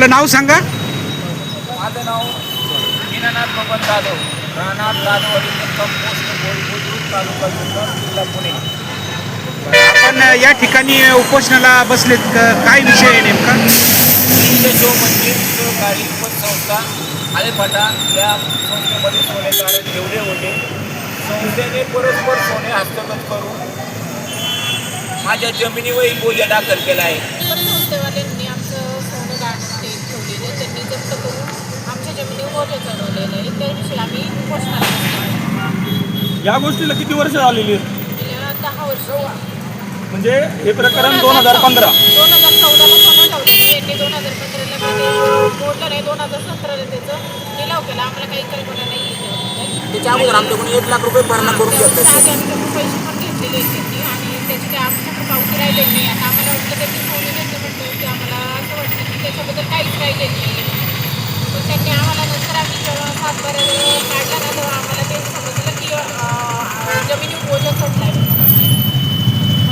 आपलं नाव सांगा. माझं नाव मीनानाथ बबन जाधव. राहणार जाधववाडी कंपोस्ट बोरी बुद्रुक तालुका जुन्नर जिल्हा पुणे. आपण या ठिकाणी उपोषणाला बसलेत. क- काय विषय आहे नेमका? जो मंदिर सहकारी उपसंस्था आळेफाटा या संस्थेमध्ये सोने तारण ठेवले होते. संस्थेने परस्पर सोने हस्तगत करून माझ्या जमिनीवरही बोजा दाखल केला आहे. चढवलेलं त्याविषयी आम्ही घोषणा या गोष्टीला किती वर्ष झालेली आहेत? दहा वर्ष. म्हणजे हे प्रकरण दोन हजार पंधरा. दोन हजार चौदाला सोनं ठेवलेलं यांनी दोन हजार पंधराला मोडलं नाही दोन हजार सतराला त्याचं केला. आम्हाला काही कल्पना नाही आहे त्याबद्दल. त्याच्या अगोदर आमच्याकडून एक लाख रुपये भरणा करून त्याच्या घेतला पैसे पण घेतलेले आहेत त्यांनी आणि त्याची काही आमच्याकडे पावती राहिलेली नाही. आता आम्हाला वाटलं त्यांनी सोनं घेतलं म्हटलं की आम्हाला असं वाटतं की त्याच्याबद्दल काहीच राहिलेलं नाही.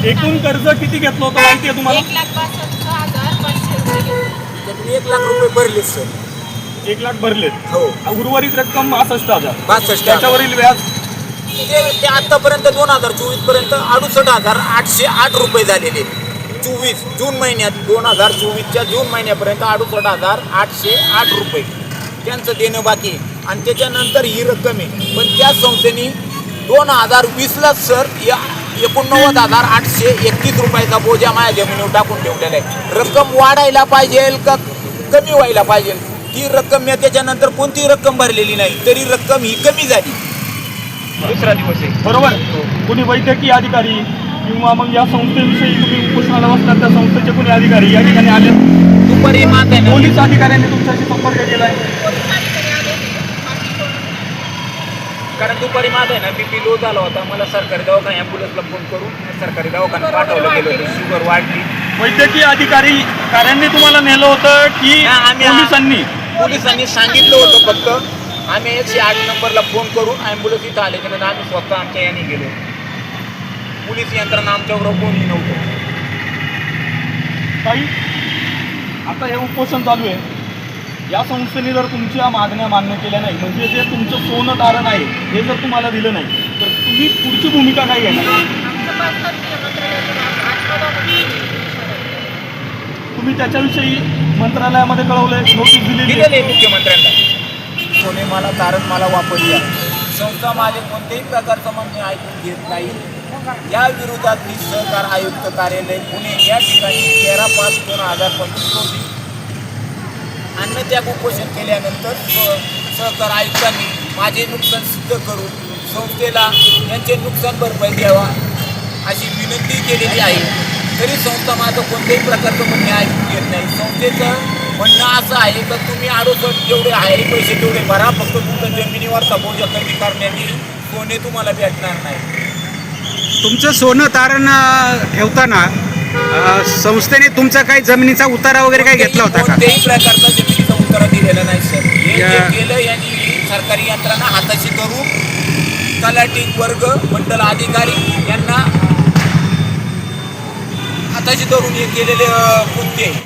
एकूण कर्ज किती घेतलं होतं माहिती आहे तुम्हाला? एक लाख पासष्ट हजार पाचशे रुपये घेतले. त्यातून एक लाख रुपये भरले सर. एक लाख भरलेत? हो. उर्वरित रक्कम बासष्ट हजार. बासष्ट त्याच्यावरील व्याज? ते ते आतापर्यंत दोन हजार चोवीसपर्यंत अडुसष्ट हजार आठशे आठ रुपये झालेले. चोवीस जून महिन्यात दोन हजार चोवीसच्या जून महिन्यापर्यंत अडुसष्ट हजार आठशे आठ रुपये. त्यांचं देणं बाकी आहे. आणि त्याच्यानंतर ही रक्कम आहे. पण त्या संस्थेने दोन हजार वीसला सर या एकोणनव्वद हजार आठशे एकतीस रुपयाचा बोजा माझ्या जमिनीवर टाकून ठेवलेला आहे. रक्कम वाढायला पाहिजे का कमी व्हायला पाहिजे? ती रक्कम मी त्याच्यानंतर कोणतीही रक्कम भरलेली नाही तरी रक्कम ही कमी झाली. दुसरा दिवस आहे. बरोबर? कोणी वैद्यकीय अधिकारी किंवा मग या संस्थेविषयी तुम्ही उपोषणाला बसतात त्या संस्थेचे कोणी अधिकारी या ठिकाणी आले? दुपारी आहे पोलीस अधिकाऱ्यांनी तुमच्याशी संपर्क केलाय? पोलीस अधिकारी आले बाकी कोण कारण दुपारी माझा आहे ना बीपी लो झाला होता. मला सरकारी दवाखाना ॲम्ब्युलन्सला फोन करून सरकारी दवाखान्यात पाठवलं गेलं होतं. शुगर वाढली. वैद्यकीय अधिकारी कार्यांनी तुम्हाला नेलं होतं की आम्ही- पोलिसांनी. पोलिसांनी सांगितलं होतं फक्त. आम्ही एकशे आठ नंबरला फोन करून ॲम्ब्युलन्स इथं आले की नाही आम्ही स्वतः आमच्या याने गेलो. पोलीस यंत्रणा आमच्याबरोबर कोणी नव्हतं. काही आता हे उपोषण चालू आहे. या संस्थेने जर तुमच्या मागण्या मान्य केल्या नाही म्हणजे जे तुमचं सोनं तारण आहे हे जर तुम्हाला दिलं नाही तर तुम्ही पुढची भूमिका काय घेणार? तुम्ही त्याच्याविषयी मंत्रालयामध्ये कळवलंय नोटीस आहे. आहे मुख्यमंत्र्यांना. सोने मला तारण मला वापरूया संस्था माझे कोणत्याही प्रकारचं म्हणणे ऐकून घेत नाही. या विरोधात मी सहकार आयुक्त कार्यालय पुणे या ठिकाणी तेरा पाच दोन हजार पंचवीस रोजी अन्नत्याग उपोषण केल्यानंतर सहकार आयुक्तांनी माझे नुकसान सिद्ध करून संस्थेला यांचे नुकसान भरपाई द्यावा अशी विनंती केलेली आहे. तरी संस्था माझं कोणत्याही प्रकारचं म्हणणे ऐकून घेत नाही. संस्थेचं म्हणणं असं आहे का तुम्ही आडोसट जेवढे आहे पैसे तेवढे भरा. फक्त तुमचं जमिनीवरचा बोजा कमी करण्याने सोने तुम्हाला भेटणार नाही. तुमचं सोनं तारण ठेवताना अ, संस्थेने तुमचा काही जमिनीचा उतारा वगैरे काही घेतला होता का? कोणत्याही प्रकारचा जमिनीचा उत्तरा दिलेला नाही सर. हे जे या- केलं यांनी सरकारी यंत्रणा हाताशी करून तलाठी वर्ग मंडल अधिकारी यांना हाताशी धरून हे केलेले अ, कृत्य आहे.